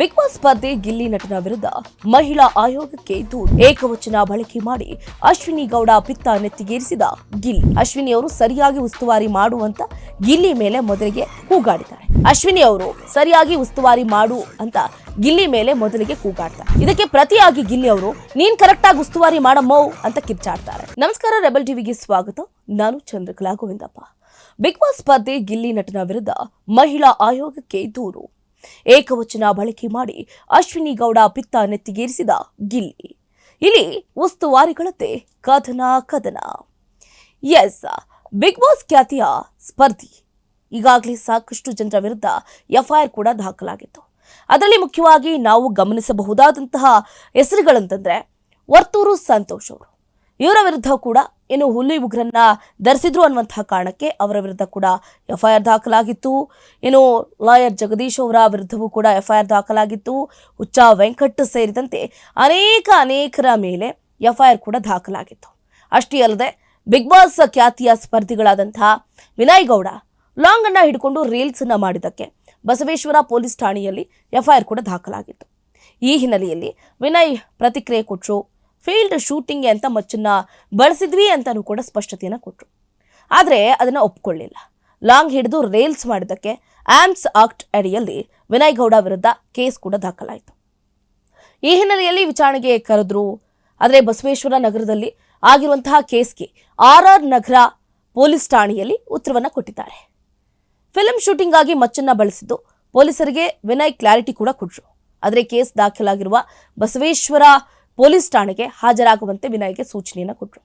Big boss ಸ್ಪರ್ಧೆ ಗಿಲ್ಲಿ ನಟನ ವಿರುದ್ಧ ಮಹಿಳಾ ಆಯೋಗಕ್ಕೆ ದೂರು. ಏಕವಚನ ಬಳಕೆ ಮಾಡಿ ಅಶ್ವಿನಿ ಗೌಡ ಪಿತ್ತ ನೆತ್ತಿಗೇರಿಸಿದ ಗಿಲ್ಲಿ. ಅಶ್ವಿನಿ ಅವರು ಸರಿಯಾಗಿ ಉಸ್ತುವಾರಿ ಮಾಡುವಂತ ಗಿಲ್ಲಿ ಮೇಲೆ ಮೊದಲಿಗೆ ಕೂಗಾಡಿದ್ದಾರೆ. ಅಶ್ವಿನಿ ಅವರು ಸರಿಯಾಗಿ ಉಸ್ತುವಾರಿ ಮಾಡು ಅಂತ ಗಿಲ್ಲಿ ಮೇಲೆ ಮೊದಲಿಗೆ ಕೂಗಾಡ್ತಾರೆ. ಇದಕ್ಕೆ ಪ್ರತಿಯಾಗಿ ಗಿಲ್ಲಿ ಅವರು, ನೀನ್ ಕರೆಕ್ಟ್ ಆಗಿ ಉಸ್ತುವಾರಿ ಮಾಡಮ್ಮೋ ಅಂತ ಕಿಚ್ಚಾಡ್ತಾರೆ ನಮಸ್ಕಾರ, ರೆಬಲ್ ಟಿವಿಗೆ ಸ್ವಾಗತ. ನಾನು ಚಂದ್ರಕಲಾ ಗೋವಿಂದಪ್ಪ. ಬಿಗ್ ಬಾಸ್ ಸ್ಪರ್ಧೆ ಗಿಲ್ಲಿ ನಟನ ವಿರುದ್ಧ ಮಹಿಳಾ ಆಯೋಗಕ್ಕೆ ದೂರು. ಏಕವಚನ ಬಳಕೆ ಮಾಡಿ ಅಶ್ವಿನಿ ಗೌಡ ಪಿತ್ತ ನೆತ್ತಿಗೇರಿಸಿದ ಗಿಲ್ಲಿ. ಇಲ್ಲಿ ಉಸ್ತುವಾರಿಗಳಂತೆ ಕದನ ಕದನ. ಎಸ್, ಬಿಗ್ ಬಾಸ್ ಖ್ಯಾತಿಯ ಸ್ಪರ್ಧಿ. ಈಗಾಗಲೇ ಸಾಕಷ್ಟು ಜನರ ವಿರುದ್ಧ ಎಫ್ಐಆರ್ ಕೂಡ ದಾಖಲಾಗಿತ್ತು. ಅದರಲ್ಲಿ ಮುಖ್ಯವಾಗಿ ನಾವು ಗಮನಿಸಬಹುದಾದಂತಹ ಹೆಸರುಗಳಂತಂದ್ರೆ ವರ್ತೂರು ಸಂತೋಷ್ ಅವರು. ಇವರ ವಿರುದ್ಧ ಕೂಡ ಏನು ಹುಲಿ ಉಗ್ರನ್ನ ಧರಿಸಿದ್ರು ಅನ್ನುವಂತಹ ಕಾರಣಕ್ಕೆ ಅವರ ವಿರುದ್ಧ ಕೂಡ ಎಫ್ಐಆರ್ ದಾಖಲಾಗಿತ್ತು. ಏನು ಲಾಯರ್ ಜಗದೀಶ್ ಅವರ ವಿರುದ್ಧವೂ ಕೂಡ ಎಫ್ಐಆರ್ ದಾಖಲಾಗಿತ್ತು. ಹುಚ್ಚ ವೆಂಕಟ್ ಸೇರಿದಂತೆ ಅನೇಕ ಅನೇಕರ ಮೇಲೆ ಎಫ್ಐಆರ್ ಕೂಡ ದಾಖಲಾಗಿತ್ತು. ಅಷ್ಟೇ ಅಲ್ಲದೆ ಬಿಗ್ ಬಾಸ್ ಖ್ಯಾತಿಯ ಸ್ಪರ್ಧಿಗಳಾದಂತಹ ವಿನಯ್ ಗೌಡ ಲಾಂಗ್ ಅನ್ನ ಹಿಡ್ಕೊಂಡು ರೀಲ್ಸ್ ಅನ್ನ ಮಾಡಿದ್ದಕ್ಕೆ ಬಸವೇಶ್ವರ ಪೊಲೀಸ್ ಠಾಣೆಯಲ್ಲಿ ಎಫ್ಐಆರ್ ಕೂಡ ದಾಖಲಾಗಿತ್ತು. ಈ ಹಿನ್ನೆಲೆಯಲ್ಲಿ ವಿನಯ್ ಪ್ರತಿಕ್ರಿಯೆ ಕೊಟ್ಟರು ಫೀಲ್ಡ್ ಶೂಟಿಂಗ್ಗೆ ಅಂತ ಮಚ್ಚನ್ನ ಬಳಸಿದ್ವಿ ಅಂತಾನೂ ಕೂಡ ಸ್ಪಷ್ಟತೆಯನ್ನು ಕೊಟ್ಟರು ಆದರೆ ಅದನ್ನು ಒಪ್ಕೊಳ್ಳಿಲ್ಲ. ಲಾಂಗ್ ಹಿಡಿದು ರೇಲ್ಸ್ ಮಾಡಿದ್ದಕ್ಕೆ ಆಮ್ಸ್ ಆಕ್ಟ್ ಅಡಿಯಲ್ಲಿ ವಿನಯ್ ಗೌಡ ವಿರುದ್ಧ ಕೇಸ್ ಕೂಡ ದಾಖಲಾಯಿತು. ಈ ಹಿನ್ನೆಲೆಯಲ್ಲಿ ವಿಚಾರಣೆಗೆ ಕರೆದ್ರು, ಆದರೆ ಬಸವೇಶ್ವರ ನಗರದಲ್ಲಿ ಆಗಿರುವಂತಹ ಕೇಸ್ಗೆ ಆರ್ ಆರ್ ನಗರ ಪೊಲೀಸ್ ಠಾಣೆಯಲ್ಲಿ ಉತ್ತರವನ್ನು ಕೊಟ್ಟಿದ್ದಾರೆ. ಫಿಲ್ಮ್ ಶೂಟಿಂಗ್ ಆಗಿ ಮಚ್ಚನ್ನ ಬಳಸಿದ್ದು ಪೊಲೀಸರಿಗೆ ವಿನಯ್ ಕ್ಲಾರಿಟಿ ಕೂಡ ಕೊಟ್ಟರು ಆದರೆ ಕೇಸ್ ದಾಖಲಾಗಿರುವ ಬಸವೇಶ್ವರ ಪೊಲೀಸ್ ಠಾಣೆಗೆ ಹಾಜರಾಗುವಂತೆ ವಿನಯ್ಗೆ ಸೂಚನೆಯನ್ನು ಕೊಟ್ಟರು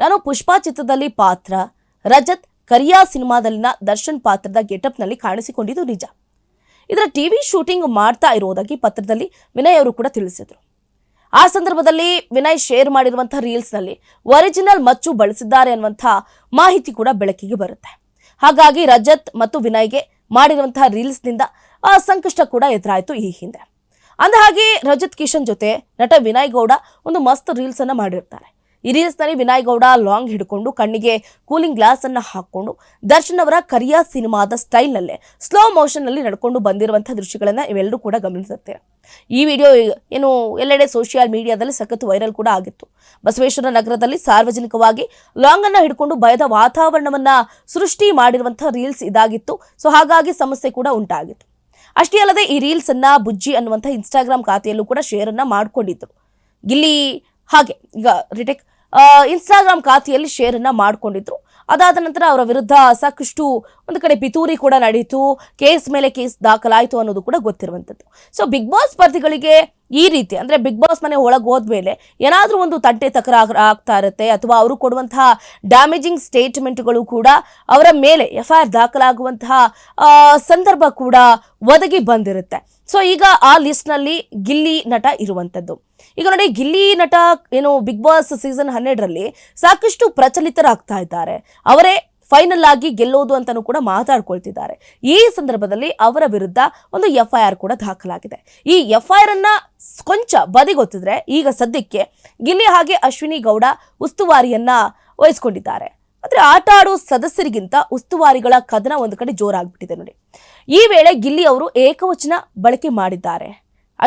ನಾನು ಪುಷ್ಪಾ ಚಿತ್ರದಲ್ಲಿ ಪಾತ್ರ, ರಜತ್ ಕರಿಯಾ ಸಿನಿಮಾದಲ್ಲಿನ ದರ್ಶನ್ ಪಾತ್ರದ ಗೆಟಪ್ನಲ್ಲಿ ಕಾಣಿಸಿಕೊಂಡಿದ್ದು ನಿಜ. ಇದರ ಟಿವಿ ಶೂಟಿಂಗ್ ಮಾಡ್ತಾ ಇರುವುದಾಗಿ ಪತ್ರದಲ್ಲಿ ವಿನಯ್ ಅವರು ಕೂಡ ತಿಳಿಸಿದರು. ಆ ಸಂದರ್ಭದಲ್ಲಿ ವಿನಯ್ ಶೇರ್ ಮಾಡಿರುವಂತಹ ರೀಲ್ಸ್ನಲ್ಲಿ ಒರಿಜಿನಲ್ ಮಚ್ಚು ಬಳಸಿದ್ದಾರೆ ಅನ್ನುವಂತಹ ಮಾಹಿತಿ ಕೂಡ ಬೆಳಕಿಗೆ ಬರುತ್ತೆ. ಹಾಗಾಗಿ ರಜತ್ ಮತ್ತು ವಿನಯ್ಗೆ ಮಾಡಿರುವಂತಹ ರೀಲ್ಸ್ನಿಂದ ಸಂಕಷ್ಟ ಕೂಡ ಎದುರಾಯಿತು ಈ ಹಿಂದೆ. ಅಂದಹಾಗೆ ರಜತ್ ಕಿಶನ್ ಜೊತೆ ನಟ ವಿನಯ್ ಗೌಡ ಒಂದು ಮಸ್ತ್ ರೀಲ್ಸ್ ಅನ್ನ ಮಾಡಿರ್ತಾರೆ. ಈ ರೀಲ್ಸ್ನಲ್ಲಿ ವಿನಯ್ ಗೌಡ ಲಾಂಗ್ ಹಿಡ್ಕೊಂಡು ಕಣ್ಣಿಗೆ ಕೂಲಿಂಗ್ ಗ್ಲಾಸ್ ಅನ್ನ ಹಾಕೊಂಡು ದರ್ಶನ್ ಅವರ ಕರಿಯಾ ಸಿನಿಮಾದ ಸ್ಟೈಲ್ನಲ್ಲೇ ಸ್ಲೋ ಮೋಷನ್ನಲ್ಲಿ ನಡ್ಕೊಂಡು ಬಂದಿರುವಂತಹ ದೃಶ್ಯಗಳನ್ನ ಇವೆಲ್ಲರೂ ಕೂಡ ಗಮನಿಸುತ್ತೆ. ಈ ವಿಡಿಯೋ ಏನು ಎಲ್ಲೆಡೆ ಸೋಷಿಯಲ್ ಮೀಡಿಯಾದಲ್ಲಿ ಸಖತ್ ವೈರಲ್ ಕೂಡ ಆಗಿತ್ತು. ಬಸವೇಶ್ವರ ನಗರದಲ್ಲಿ ಸಾರ್ವಜನಿಕವಾಗಿ ಲಾಂಗ್ ಅನ್ನ ಹಿಡ್ಕೊಂಡು ಭಯದ ವಾತಾವರಣವನ್ನ ಸೃಷ್ಟಿ ಮಾಡಿರುವಂತಹ ರೀಲ್ಸ್ ಇದಾಗಿತ್ತು. ಸೊ ಹಾಗಾಗಿ ಸಮಸ್ಯೆ ಕೂಡ ಉಂಟಾಗಿತ್ತು. ಅಷ್ಟೇ ಅಲ್ಲದೆ ಈ ರೀಲ್ಸ್ ಅನ್ನ ಬುಜ್ಜಿ ಅನ್ನುವಂಥ ಇನ್ಸ್ಟಾಗ್ರಾಮ್ ಖಾತೆಯಲ್ಲೂ ಕೂಡ ಶೇರ್ ಅನ್ನ ಮಾಡಿಕೊಂಡಿದ್ರು. ಗಿಲ್ಲಿ ಹಾಗೆ, ಈಗ ರಿಟೆಕ್ ಇನ್ಸ್ಟಾಗ್ರಾಮ್ ಖಾತೆಯಲ್ಲಿ ಶೇರ್ ಅನ್ನ ಮಾಡಿಕೊಂಡಿದ್ರು. ಅದಾದ ನಂತರ ಅವರ ವಿರುದ್ಧ ಸಾಕಷ್ಟು ಒಂದು ಕಡೆ ಪಿತೂರಿ ಕೂಡ ನಡೆಯಿತು. ಕೇಸ್ ಮೇಲೆ ಕೇಸ್ ದಾಖಲಾಯಿತು ಅನ್ನೋದು ಕೂಡ ಗೊತ್ತಿರುವಂಥದ್ದು. ಸೊ ಬಿಗ್ ಬಾಸ್ ಸ್ಪರ್ಧಿಗಳಿಗೆ ಈ ರೀತಿ ಅಂದರೆ ಬಿಗ್ ಬಾಸ್ ಮನೆ ಒಳಗೆ ಹೋದ್ಮೇಲೆ ಏನಾದರೂ ಒಂದು ತಟ್ಟೆ ತಕರಾರು ಆಗ್ತಾ ಇರುತ್ತೆ ಅಥವಾ ಅವರು ಕೊಡುವಂತಹ ಡ್ಯಾಮೇಜಿಂಗ್ ಸ್ಟೇಟ್ಮೆಂಟ್ಗಳು ಕೂಡ ಅವರ ಮೇಲೆ ಎಫ್ ಐ ಆರ್ ದಾಖಲಾಗುವಂತಹ ಸಂದರ್ಭ ಕೂಡ ಒದಗಿ ಬಂದಿರುತ್ತೆ. ಸೊ ಈಗ ಆ ಲಿಸ್ಟ್ನಲ್ಲಿ ಗಿಲ್ಲಿ ನಟ ಇರುವಂಥದ್ದು ಈಗ ನೋಡಿ, ಗಿಲ್ಲಿ ನಟ ಏನು ಬಿಗ್ ಬಾಸ್ ಸೀಸನ್ ಹನ್ನೆರಡರಲ್ಲಿ ಸಾಕಷ್ಟು ಪ್ರಚಲಿತರಾಗ್ತಾ ಇದ್ದಾರೆ. ಅವರೇ ಫೈನಲ್ ಆಗಿ ಗೆಲ್ಲೋದು ಅಂತಲೂ ಕೂಡ ಮಾತಾಡ್ಕೊಳ್ತಿದ್ದಾರೆ. ಈ ಸಂದರ್ಭದಲ್ಲಿ ಅವರ ವಿರುದ್ಧ ಒಂದು ಎಫ್ ಐ ಆರ್ ಕೂಡ ದಾಖಲಾಗಿದೆ. ಈ ಎಫ್ ಐ ಆರ್ ಅನ್ನ ಕೊಂಚ ಬದಿಗೊತ್ತಿದ್ರೆ ಈಗ ಸದ್ಯಕ್ಕೆ ಗಿಲ್ಲಿ ಹಾಗೆ ಅಶ್ವಿನಿ ಗೌಡ ಉಸ್ತುವಾರಿಯನ್ನ ವಹಿಸ್ಕೊಂಡಿದ್ದಾರೆ. ಆದ್ರೆ ಆಟ ಆಡುವ ಸದಸ್ಯರಿಗಿಂತ ಉಸ್ತುವಾರಿಗಳ ಕದನ ಒಂದು ಕಡೆ ಜೋರಾಗ್ಬಿಟ್ಟಿದೆ ನೋಡಿ. ಈ ವೇಳೆ ಗಿಲ್ಲಿ ಅವರು ಏಕವಚನ ಬಳಕೆ ಮಾಡಿದ್ದಾರೆ.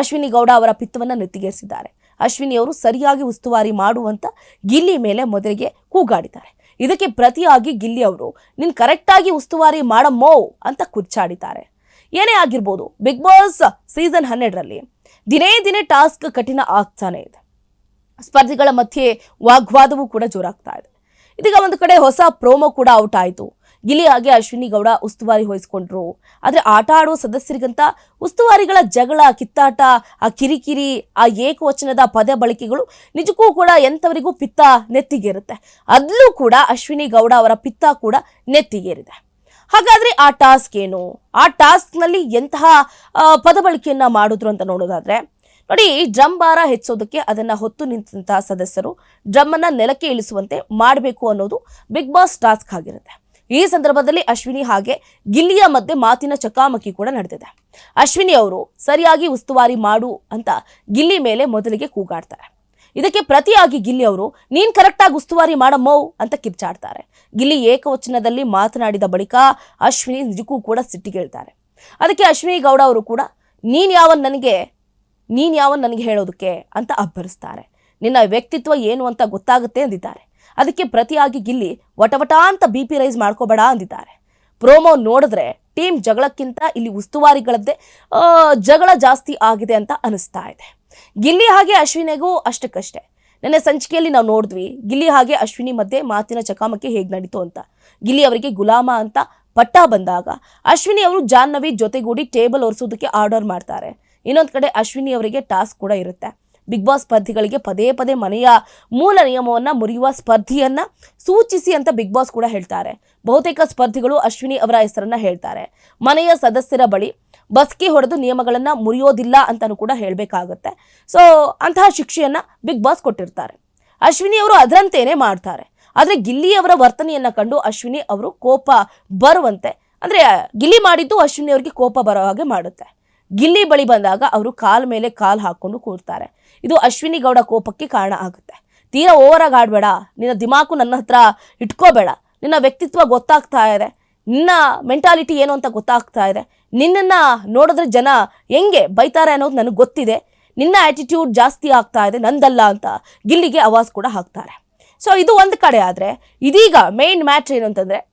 ಅಶ್ವಿನಿ ಗೌಡ ಅವರ ಪಿತ್ತವನ್ನ ನೆತ್ತಿಗೇರಿಸಿದ್ದಾರೆ. ಅಶ್ವಿನಿ ಅವರು ಸರಿಯಾಗಿ ಉಸ್ತುವಾರಿ ಮಾಡುವಂತ ಗಿಲ್ಲಿ ಮೇಲೆ ಮೊದಲಿಗೆ ಕೂಗಾಡಿದ್ದಾರೆ. ಇದಕ್ಕೆ ಪ್ರತಿಯಾಗಿ ಗಿಲ್ಲಿ ಅವರು, ನೀನು ಕರೆಕ್ಟಾಗಿ ಉಸ್ತುವಾರಿ ಮಾಡಮ್ಮೋ ಅಂತ ಕುರ್ಚಾಡಿದ್ದಾರೆ ಏನೇ ಆಗಿರ್ಬೋದು, ಬಿಗ್ ಬಾಸ್ ಸೀಸನ್ ಹನ್ನೆರಡರಲ್ಲಿ ದಿನೇ ದಿನೇ ಟಾಸ್ಕ್ ಕಠಿಣ ಆಗ್ತಾನೆ ಇದೆ. ಸ್ಪರ್ಧಿಗಳ ಮಧ್ಯೆ ವಾಗ್ವಾದವೂ ಕೂಡ ಜೋರಾಗ್ತಾ ಇದೆ. ಇದೀಗ ಒಂದು ಕಡೆ ಹೊಸ ಪ್ರೋಮೋ ಕೂಡ ಔಟ್ ಆಯಿತು. ಗಿಲಿ ಹಾಗೆ ಅಶ್ವಿನಿ ಗೌಡ ಉಸ್ತುವಾರಿ ವಹಿಸ್ಕೊಂಡ್ರು ಆದರೆ ಆಟ ಆಡುವ ಸದಸ್ಯರಿಗಂತ ಉಸ್ತುವಾರಿಗಳ ಜಗಳ, ಕಿತ್ತಾಟ, ಆ ಕಿರಿಕಿರಿ, ಆ ಏಕವಚನದ ಪದ ಬಳಕೆಗಳು ನಿಜಕ್ಕೂ ಕೂಡ ಎಂಥವರಿಗೂ ಪಿತ್ತ ನೆತ್ತಿಗೇರುತ್ತೆ. ಅದ್ಲೂ ಕೂಡ ಅಶ್ವಿನಿ ಗೌಡ ಅವರ ಪಿತ್ತ ಕೂಡ ನೆತ್ತಿಗೇರಿದೆ. ಹಾಗಾದ್ರೆ ಆ ಟಾಸ್ಕ್ ಏನು? ಆ ಟಾಸ್ಕ್ನಲ್ಲಿ ಎಂತಹ ಪದ ಬಳಕೆಯನ್ನ ಮಾಡಿದ್ರು ಅಂತ ನೋಡೋದಾದ್ರೆ, ನೋಡಿ ಡ್ರಮ್ ಭಾರ ಹೆಚ್ಚೋದಕ್ಕೆ ಅದನ್ನ ಹೊತ್ತು ನಿಂತಹ ಸದಸ್ಯರು ಡ್ರಮ್ ಅನ್ನ ನೆಲಕ್ಕೆ ಇಳಿಸುವಂತೆ ಮಾಡಬೇಕು ಅನ್ನೋದು ಬಿಗ್ ಬಾಸ್ ಟಾಸ್ಕ್ ಆಗಿರುತ್ತೆ. ಈ ಸಂದರ್ಭದಲ್ಲಿ ಅಶ್ವಿನಿ ಹಾಗೆ ಗಿಲ್ಲಿಯ ಮಧ್ಯೆ ಮಾತಿನ ಚಕಾಮಕಿ ಕೂಡ ನಡೆದಿದೆ. ಅಶ್ವಿನಿ ಅವರು ಸರಿಯಾಗಿ ಉಸ್ತುವಾರಿ ಮಾಡು ಅಂತ ಗಿಲ್ಲಿ ಮೇಲೆ ಮೊದಲಿಗೆ ಕೂಗಾಡ್ತಾರೆ. ಇದಕ್ಕೆ ಪ್ರತಿಯಾಗಿ ಗಿಲ್ಲಿ ಅವರು, ನೀನ್ ಕರೆಕ್ಟಾಗಿ ಉಸ್ತುವಾರಿ ಮಾಡಮ್ಮೋ ಅಂತ ಕಿರ್ಚಾಡ್ತಾರೆ. ಗಿಲ್ಲಿ ಏಕವಚನದಲ್ಲಿ ಮಾತನಾಡಿದ ಬಳಿಕ ಅಶ್ವಿನಿ ನಿಜಕ್ಕೂ ಕೂಡ ಸಿಟ್ಟಿಗೇಳ್ತಾರೆ. ಅದಕ್ಕೆ ಅಶ್ವಿನಿ ಗೌಡ ಅವರು ಕೂಡ, ನೀನ್ ಯಾವ ನನಗೆ, ನೀನ್ ಯಾವ ನನಗೆ ಹೇಳೋದಕ್ಕೆ ಅಂತ ಅಬ್ಬರಿಸ್ತಾರೆ. ನಿನ್ನ ವ್ಯಕ್ತಿತ್ವ ಏನು ಅಂತ ಗೊತ್ತಾಗುತ್ತೆ ಅಂದಿದ್ದಾರೆ. ಅದಕ್ಕೆ ಪ್ರತಿಯಾಗಿ ಗಿಲ್ಲಿ ವಟವಟ ಅಂತ ಬಿ ಪಿ ರೈಸ್ ಮಾಡ್ಕೋಬೇಡ ಅಂದಿದ್ದಾರೆ. ಪ್ರೋಮೋ ನೋಡಿದ್ರೆ ಟೀಮ್ ಜಗಳಕ್ಕಿಂತ ಇಲ್ಲಿ ಉಸ್ತುವಾರಿಗಳದ್ದೇ ಜಗಳ ಜಾಸ್ತಿ ಆಗಿದೆ ಅಂತ ಅನಿಸ್ತಾ ಇದೆ. ಗಿಲ್ಲಿ ಹಾಗೆ ಅಶ್ವಿನಿಗೂ ಅಷ್ಟಕ್ಕಷ್ಟೇ. ನಿನ್ನೆ ಸಂಚಿಕೆಯಲ್ಲಿ ನಾವು ನೋಡಿದ್ವಿ, ಗಿಲ್ಲಿ ಹಾಗೆ ಅಶ್ವಿನಿ ಮಧ್ಯೆ ಮಾತಿನ ಚಕಾಮಕಿ ಹೇಗೆ ನಡೀತು ಅಂತ. ಗಿಲ್ಲಿ ಅವರಿಗೆ ಗುಲಾಮ ಅಂತ ಪಟ್ಟ ಬಂದಾಗ ಅಶ್ವಿನಿ ಅವರು ಜಾಹ್ನವಿ ಜೊತೆಗೂಡಿ ಟೇಬಲ್ ಒರೆಸೋದಕ್ಕೆ ಆರ್ಡರ್ ಮಾಡ್ತಾರೆ. ಇನ್ನೊಂದು ಕಡೆ ಅಶ್ವಿನಿ ಅವರಿಗೆ ಟಾಸ್ಕ್ ಕೂಡ ಇರುತ್ತೆ. ಬಿಗ್ ಬಾಸ್ ಸ್ಪರ್ಧಿಗಳಿಗೆ ಪದೇ ಪದೇ ಮನೆಯ ಮೂಲ ನಿಯಮವನ್ನ ಮುರಿಯುವ ಸ್ಪರ್ಧಿಯನ್ನ ಸೂಚಿಸಿ ಅಂತ ಬಿಗ್ ಬಾಸ್ ಕೂಡ ಹೇಳ್ತಾರೆ. ಬಹುತೇಕ ಸ್ಪರ್ಧಿಗಳು ಅಶ್ವಿನಿ ಅವರ ಹೆಸರನ್ನ ಹೇಳ್ತಾರೆ. ಮನೆಯ ಸದಸ್ಯರ ಬಳಿ ಬಸ್ಕಿ ಹೊಡೆದು ನಿಯಮಗಳನ್ನ ಮುರಿಯೋದಿಲ್ಲ ಅಂತಲೂ ಕೂಡ ಹೇಳಬೇಕಾಗುತ್ತೆ. ಸೊ ಅಂತಹ ಶಿಕ್ಷೆಯನ್ನ ಬಿಗ್ ಬಾಸ್ ಕೊಟ್ಟಿರ್ತಾರೆ. ಅಶ್ವಿನಿ ಅವರು ಅದರಂತೆಯೇ ಮಾಡ್ತಾರೆ. ಆದರೆ ಗಿಲ್ಲಿ ಅವರ ವರ್ತನೆಯನ್ನು ಕಂಡು ಅಶ್ವಿನಿ ಅವರು ಕೋಪ ಬರುವಂತೆ, ಅಂದರೆ ಗಿಲ್ಲಿ ಮಾಡಿದ್ದು ಅಶ್ವಿನಿ ಅವರಿಗೆ ಕೋಪ ಬರೋ ಹಾಗೆ ಮಾಡುತ್ತೆ. ಗಿಲ್ಲಿ ಬಳಿ ಬಂದಾಗ ಅವರು ಕಾಲ್ ಮೇಲೆ ಕಾಲ್ ಹಾಕ್ಕೊಂಡು ಕೂರ್ತಾರೆ. ಇದು ಅಶ್ವಿನಿ ಗೌಡ ಕೋಪಕ್ಕೆ ಕಾರಣ ಆಗುತ್ತೆ. ತೀರಾ ಓವರ್ ಆಗಿ ಆಡ್ಬೇಡ. ನಿನ್ನ ದಿಮಾಕು ನನ್ನ ಹತ್ರ ಇಟ್ಕೋಬೇಡ. ನಿನ್ನ ವ್ಯಕ್ತಿತ್ವ ಗೊತ್ತಾಗ್ತಾ ಇದೆ. ನಿನ್ನ ಮೆಂಟಾಲಿಟಿ ಏನು ಅಂತ ಗೊತ್ತಾಗ್ತಾ ಇದೆ. ನಿನ್ನನ್ನು ನೋಡಿದ್ರೆ ಜನ ಹೆಂಗೆ ಬೈತಾರೆ ಅನ್ನೋದು ನನಗೆ ಗೊತ್ತಿದೆ. ನಿನ್ನ ಆ್ಯಟಿಟ್ಯೂಡ್ ಜಾಸ್ತಿ ಆಗ್ತಾ ಇದೆ. ನಂದಲ್ಲ ಅಂತ ಗಿಲ್ಲಿಗೆ ಅವಾಜ್ ಕೂಡ ಹಾಕ್ತಾರೆ. ಸೊ ಇದು ಒಂದು ಕಡೆ ಆದರೆ ಇದೀಗ ಮೇನ್ ಮ್ಯಾಚ್ ಏನು ಅಂತಂದರೆ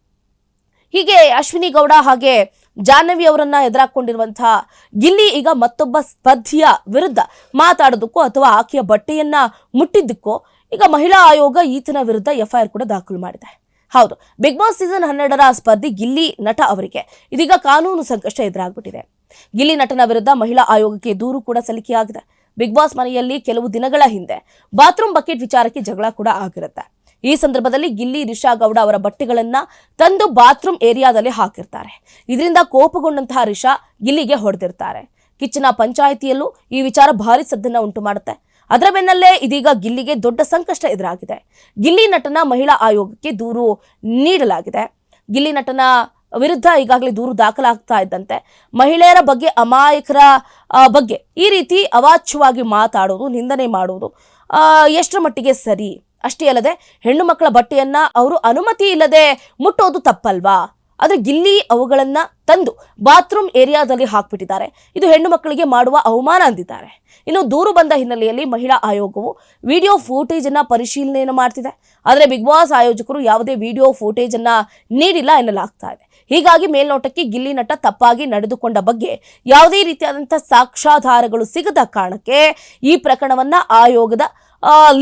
ಹೀಗೆ ಅಶ್ವಿನಿ ಗೌಡ ಹಾಗೆ ಜಾಹ್ನವಿ ಅವರನ್ನ ಎದುರಾಕೊಂಡಿರುವಂತಹ ಗಿಲ್ಲಿ ಈಗ ಮತ್ತೊಬ್ಬ ಸ್ಪರ್ಧಿಯ ವಿರುದ್ಧ ಮಾತಾಡೋದಕ್ಕೋ ಅಥವಾ ಆಕೆಯ ಬಟ್ಟೆಯನ್ನ ಮುಟ್ಟಿದ್ದಕ್ಕೋ ಈಗ ಮಹಿಳಾ ಆಯೋಗ ಈತನ ವಿರುದ್ಧ ಎಫ್ಐಆರ್ ಕೂಡ ದಾಖಲು ಮಾಡಿದೆ. ಹೌದು ಬಿಗ್ ಬಾಸ್ ಸೀಸನ್ ಹನ್ನೆರಡರ ಸ್ಪರ್ಧಿ ಗಿಲ್ಲಿ ನಟ ಅವರಿಗೆ ಇದೀಗ ಕಾನೂನು ಸಂಕಷ್ಟ ಎದುರಾಗ್ಬಿಟ್ಟಿದೆ. ಗಿಲ್ಲಿ ನಟನ ವಿರುದ್ಧ ಮಹಿಳಾ ಆಯೋಗಕ್ಕೆ ದೂರು ಕೂಡ ಸಲ್ಲಿಕೆಯಾಗಿದೆ. ಬಿಗ್ ಬಾಸ್ ಮನೆಯಲ್ಲಿ ಕೆಲವು ದಿನಗಳ ಹಿಂದೆ ಬಾತ್ರೂಮ್ ಬಕೆಟ್ ವಿಚಾರಕ್ಕೆ ಜಗಳ ಕೂಡ ಆಗಿರುತ್ತೆ. ಈ ಸಂದರ್ಭದಲ್ಲಿ ಗಿಲ್ಲಿ ರಿಷಾ ಗೌಡ ಅವರ ಬಟ್ಟೆಗಳನ್ನ ತಂದು ಬಾತ್ರೂಮ್ ಏರಿಯಾದಲ್ಲಿ ಹಾಕಿರ್ತಾರೆ. ಇದರಿಂದ ಕೋಪಗೊಂಡಂತಹ ರಿಷಾ ಗಿಲ್ಲಿಗೆ ಹೊಡೆದಿರ್ತಾರೆ. ಕಿಚ್ಚನ ಪಂಚಾಯಿತಿಯಲ್ಲೂ ಈ ವಿಚಾರ ಭಾರಿ ಸದ್ದನ್ನ ಉಂಟು ಮಾಡುತ್ತೆ. ಅದರ ಬೆನ್ನಲ್ಲೇ ಇದೀಗ ಗಿಲ್ಲಿಗೆ ದೊಡ್ಡ ಸಂಕಷ್ಟ ಎದುರಾಗಿದೆ. ಗಿಲ್ಲಿ ನಟನ ಮಹಿಳಾ ಆಯೋಗಕ್ಕೆ ದೂರು ನೀಡಲಾಗಿದೆ. ಗಿಲ್ಲಿ ನಟನ ವಿರುದ್ಧ ಈಗಾಗಲೇ ದೂರು ದಾಖಲಾಗ್ತಾ ಇದ್ದಂತೆ. ಮಹಿಳೆಯರ ಬಗ್ಗೆ ಅಮಾಯಕರ ಬಗ್ಗೆ ಈ ರೀತಿ ಅವಾಚ್ಯವಾಗಿ ಮಾತಾಡೋದು, ನಿಂದನೆ ಮಾಡುವುದು ಎಷ್ಟರ ಮಟ್ಟಿಗೆ ಸರಿ? ಅಷ್ಟೇ ಅಲ್ಲದೆ ಹೆಣ್ಣು ಮಕ್ಕಳ ಬಟ್ಟೆಯನ್ನ ಅವರು ಅನುಮತಿ ಇಲ್ಲದೆ ಮುಟ್ಟೋದು ತಪ್ಪಲ್ವಾ? ಆದರೆ ಗಿಲ್ಲಿ ಅವುಗಳನ್ನ ತಂದು ಬಾತ್ರೂಮ್ ಏರಿಯಾದಲ್ಲಿ ಹಾಕ್ಬಿಟ್ಟಿದ್ದಾರೆ. ಇದು ಹೆಣ್ಣು ಮಕ್ಕಳಿಗೆ ಮಾಡುವ ಅವಮಾನ ಅಂದಿದ್ದಾರೆ. ಇನ್ನು ದೂರು ಬಂದ ಹಿನ್ನೆಲೆಯಲ್ಲಿ ಮಹಿಳಾ ಆಯೋಗವು ವಿಡಿಯೋ ಫೂಟೇಜ್ ಅನ್ನ ಪರಿಶೀಲನೆಯನ್ನು ಮಾಡ್ತಿದೆ. ಆದರೆ ಬಿಗ್ ಬಾಸ್ ಆಯೋಜಕರು ಯಾವುದೇ ವಿಡಿಯೋ ಫೂಟೇಜ್ ಅನ್ನ ನೀಡಿಲ್ಲ ಎನ್ನಲಾಗ್ತಾ ಇದೆ. ಹೀಗಾಗಿ ಮೇಲ್ನೋಟಕ್ಕೆ ಗಿಲ್ಲಿ ನಟ ತಪ್ಪಾಗಿ ನಡೆದುಕೊಂಡ ಬಗ್ಗೆ ಯಾವುದೇ ರೀತಿಯಾದಂತಹ ಸಾಕ್ಷ್ಯಾಧಾರಗಳು ಸಿಗದ ಕಾರಣಕ್ಕೆ ಈ ಪ್ರಕರಣವನ್ನ ಆಯೋಗದ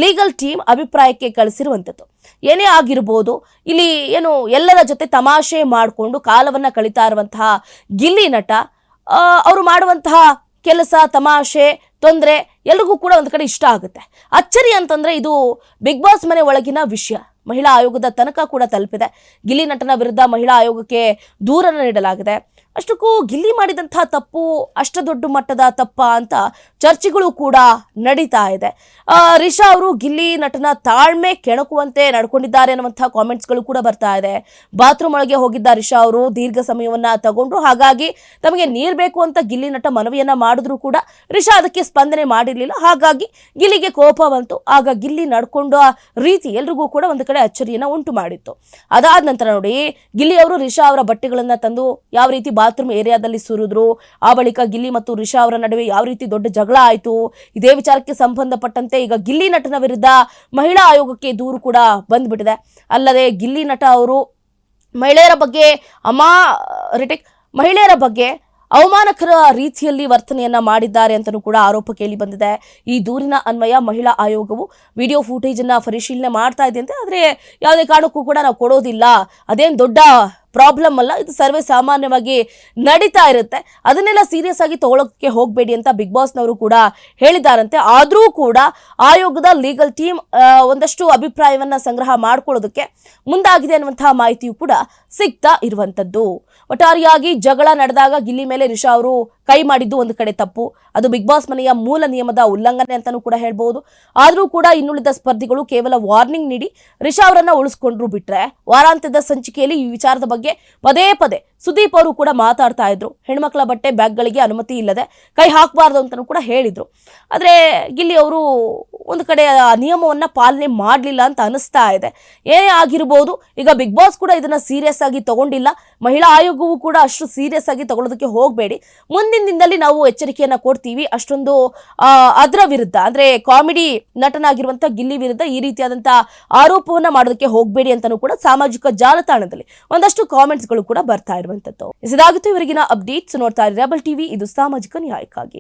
ಲೀಗಲ್ ಟೀಮ್ ಅಭಿಪ್ರಾಯಕ್ಕೆ ಕಳಿಸಿರುವಂಥದ್ದು ಏನೇ ಆಗಿರ್ಬೋದು, ಇಲ್ಲಿ ಏನು ಎಲ್ಲರ ಜೊತೆ ತಮಾಷೆ ಮಾಡಿಕೊಂಡು ಕಾಲವನ್ನು ಕಳೀತಾ ಇರುವಂತಹ ಗಿಲ್ಲಿ ನಟ ಅವರು ಮಾಡುವಂತಹ ಕೆಲಸ, ತಮಾಷೆ, ತೊಂದರೆ ಎಲ್ರಿಗೂ ಕೂಡ ಒಂದು ಕಡೆ ಇಷ್ಟ ಆಗುತ್ತೆ. ಅಚ್ಚರಿ ಅಂತಂದರೆ ಇದು ಬಿಗ್ ಬಾಸ್ ಮನೆ ಒಳಗಿನ ವಿಷಯ. ಮಹಿಳಾ ಆಯೋಗದ ತನಕ ಕೂಡ ತಲುಪಿದೆ. ಗಿಲ್ಲಿ ನಟನ ವಿರುದ್ಧ ಮಹಿಳಾ ಆಯೋಗಕ್ಕೆ ದೂರನ್ನು ನೀಡಲಾಗಿದೆ. ಅಷ್ಟಕ್ಕೂ ಗಿಲ್ಲಿ ಮಾಡಿದಂಥ ತಪ್ಪು, ಅಷ್ಟ ದೊಡ್ಡ ಮಟ್ಟದ ತಪ್ಪ ಅಂತ ಚರ್ಚೆಗಳು ಕೂಡ ನಡೀತಾ ಇದೆ. ರಿಷಾ ಅವರು ಗಿಲ್ಲಿ ನಟನ ತಾಳ್ಮೆ ಕೆಣಕುವಂತೆ ನಡ್ಕೊಂಡಿದ್ದಾರೆ ಅನ್ನುವಂಥ ಕಾಮೆಂಟ್ಸ್ಗಳು ಕೂಡ ಬರ್ತಾ ಇದೆ. ಬಾತ್ರೂಮ್ ಒಳಗೆ ಹೋಗಿದ್ದ ರಿಷಾ ಅವರು ದೀರ್ಘ ಸಮಯವನ್ನ ತಗೊಂಡ್ರು. ಹಾಗಾಗಿ ತಮಗೆ ನೀರ್ ಬೇಕು ಅಂತ ಗಿಲ್ಲಿ ನಟ ಮನವಿಯನ್ನ ಮಾಡಿದ್ರು ಕೂಡ ರಿಷಾ ಅದಕ್ಕೆ ಸ್ಪಂದನೆ ಮಾಡಿರಲಿಲ್ಲ. ಹಾಗಾಗಿ ಗಿಲ್ಲಿಗೆ ಕೋಪ ಬಂತು. ಆಗ ಗಿಲ್ಲಿ ನಡ್ಕೊಂಡ ರೀತಿ ಎಲ್ರಿಗೂ ಕೂಡ ಒಂದು ಕಡೆ ಅಚ್ಚರಿಯನ್ನ ಉಂಟು ಮಾಡಿತ್ತು. ಅದಾದ ನಂತರ ನೋಡಿ, ಗಿಲ್ಲಿ ಅವರು ರಿಷಾ ಅವರ ಬಟ್ಟೆಗಳನ್ನ ತಂದು ಯಾವ ರೀತಿ ಬಾತ್ರೂಮ್ ಏರಿಯಾದಲ್ಲಿ ಸುರಿದ್ರು. ಆ ಬಳಿಕ ಗಿಲ್ಲಿ ಮತ್ತು ರಿಷಾ ಅವರ ನಡುವೆ ಯಾವ ರೀತಿ ದೊಡ್ಡ ಜಗಳ ಆಯಿತು? ಇದೇ ವಿಚಾರಕ್ಕೆ ಸಂಬಂಧಪಟ್ಟಂತೆ ಈಗ ಗಿಲ್ಲಿ ನಟನ ವಿರುದ್ಧ ಮಹಿಳಾ ಆಯೋಗಕ್ಕೆ ದೂರು ಕೂಡ ಬಂದ್ಬಿಟ್ಟಿದೆ. ಅಲ್ಲದೆ ಗಿಲ್ಲಿ ನಟ ಅವರು ಮಹಿಳೆಯರ ಬಗ್ಗೆ ಅಮಾ ರಿಟಿಕ್ ಮಹಿಳೆಯರ ಬಗ್ಗೆ ಅವಮಾನಕರ ರೀತಿಯಲ್ಲಿ ವರ್ತನೆಯನ್ನ ಮಾಡಿದ್ದಾರೆ ಅಂತಲೂ ಕೂಡ ಆರೋಪ ಕೇಳಿ ಬಂದಿದೆ. ಈ ದೂರಿನ ಅನ್ವಯ ಮಹಿಳಾ ಆಯೋಗವು ವಿಡಿಯೋ ಫುಟೇಜ್ ಅನ್ನ ಪರಿಶೀಲನೆ ಮಾಡ್ತಾ ಇದೆ ಅಂತೆ. ಆದರೆ ಯಾವುದೇ ಕಾರಣಕ್ಕೂ ಕೂಡ ನಾವು ಕೊಡೋದಿಲ್ಲ. ಅದೇನು ದೊಡ್ಡ ಪ್ರಾಬ್ಲಮ್ ಅಲ್ಲ, ಇದು ಸರ್ವೇ ಸಾಮಾನ್ಯವಾಗಿ ನಡೀತಾ ಇರುತ್ತೆ. ಅದನ್ನೆಲ್ಲ ಸೀರಿಯಸ್ ಆಗಿ ತಗೊಳ್ಳೋಕ್ಕೆ ಹೋಗಬೇಡಿ ಅಂತ ಬಿಗ್ ಬಾಸ್ನವರು ಕೂಡ ಹೇಳಿದಾರಂತೆ. ಆದರೂ ಕೂಡ ಆಯೋಗದ ಲೀಗಲ್ ಟೀಮ್ ಒಂದಷ್ಟು ಅಭಿಪ್ರಾಯವನ್ನ ಸಂಗ್ರಹ ಮಾಡ್ಕೊಳ್ಳೋದಕ್ಕೆ ಮುಂದಾಗಿದೆ ಅನ್ನುವಂತಹ ಮಾಹಿತಿಯು ಕೂಡ ಸಿಗ್ತಾ ಇರುವಂತದ್ದು. ಒಟ್ಟಾರೆಯಾಗಿ ಜಗಳ ನಡೆದಾಗ ಗಿಲ್ಲಿ ಮೇಲೆ ರಿಷಾ ಅವರು ಕೈ ಮಾಡಿದ್ದು ಒಂದು ಕಡೆ ತಪ್ಪು. ಅದು ಬಿಗ್ ಬಾಸ್ ಮನೆಯ ಮೂಲ ನಿಯಮದ ಉಲ್ಲಂಘನೆ ಅಂತಾನೂ ಕೂಡ ಹೇಳ್ಬೋದು. ಆದರೂ ಕೂಡ ಇನ್ನುಳಿದ ಸ್ಪರ್ಧಿಗಳು ಕೇವಲ ವಾರ್ನಿಂಗ್ ನೀಡಿ ರಿಷಾ ಅವರನ್ನ ಉಳಿಸ್ಕೊಂಡ್ರು ಬಿಟ್ರೆ ವಾರಾಂತ್ಯದ ಸಂಚಿಕೆಯಲ್ಲಿ ಈ ವಿಚಾರದ ಬಗ್ಗೆ ಪದೇ ಪದೇ ಸುದೀಪ್ ಅವರು ಕೂಡ ಮಾತಾಡ್ತಾ ಇದ್ರು. ಹೆಣ್ಮಕ್ಳ ಬಟ್ಟೆ ಬ್ಯಾಗ್ಗಳಿಗೆ ಅನುಮತಿ ಇಲ್ಲದೆ ಕೈ ಹಾಕಬಾರ್ದು ಅಂತಲೂ ಕೂಡ ಹೇಳಿದರು. ಆದರೆ ಗಿಲ್ಲಿ ಅವರು ಒಂದು ಕಡೆ ಆ ನಿಯಮವನ್ನು ಪಾಲನೆ ಮಾಡಲಿಲ್ಲ ಅಂತ ಅನಿಸ್ತಾ ಇದೆ. ಏನೇ ಆಗಿರ್ಬೋದು, ಈಗ ಬಿಗ್ ಬಾಸ್ ಕೂಡ ಇದನ್ನು ಸೀರಿಯಸ್ ಆಗಿ ತಗೊಂಡಿಲ್ಲ. ಮಹಿಳಾ ಆಯೋಗವು ಕೂಡ ಅಷ್ಟು ಸೀರಿಯಸ್ ಆಗಿ ತಗೊಳ್ಳೋದಕ್ಕೆ ಹೋಗಬೇಡಿ. ಮುಂದಿನ ದಿನದಲ್ಲಿ ನಾವು ಎಚ್ಚರಿಕೆಯನ್ನು ಕೊಡ್ತೀವಿ. ಅಷ್ಟೊಂದು ಅದರ ವಿರುದ್ಧ, ಅಂದರೆ ಕಾಮಿಡಿ ನಟನಾಗಿರುವಂಥ ಗಿಲ್ಲಿ ವಿರುದ್ಧ ಈ ರೀತಿಯಾದಂಥ ಆರೋಪವನ್ನು ಮಾಡೋದಕ್ಕೆ ಹೋಗಬೇಡಿ ಅಂತಲೂ ಕೂಡ ಸಾಮಾಜಿಕ ಜಾಲತಾಣದಲ್ಲಿ ಒಂದಷ್ಟು ಕಾಮೆಂಟ್ಸ್ಗಳು ಕೂಡ ಬರ್ತಾ ಇರುವಂತದ್ದು ಇದಾಗುತ್ತೆ ಇವರಿಗಿನ ಅಪ್ಡೇಟ್ಸ್ ನೋಡ್ತಾ ಇರಿ. ರೆಬಲ್ ಟಿವಿ ಇದು ಸಾಮಾಜಿಕ ನ್ಯಾಯಕ್ಕಾಗಿ.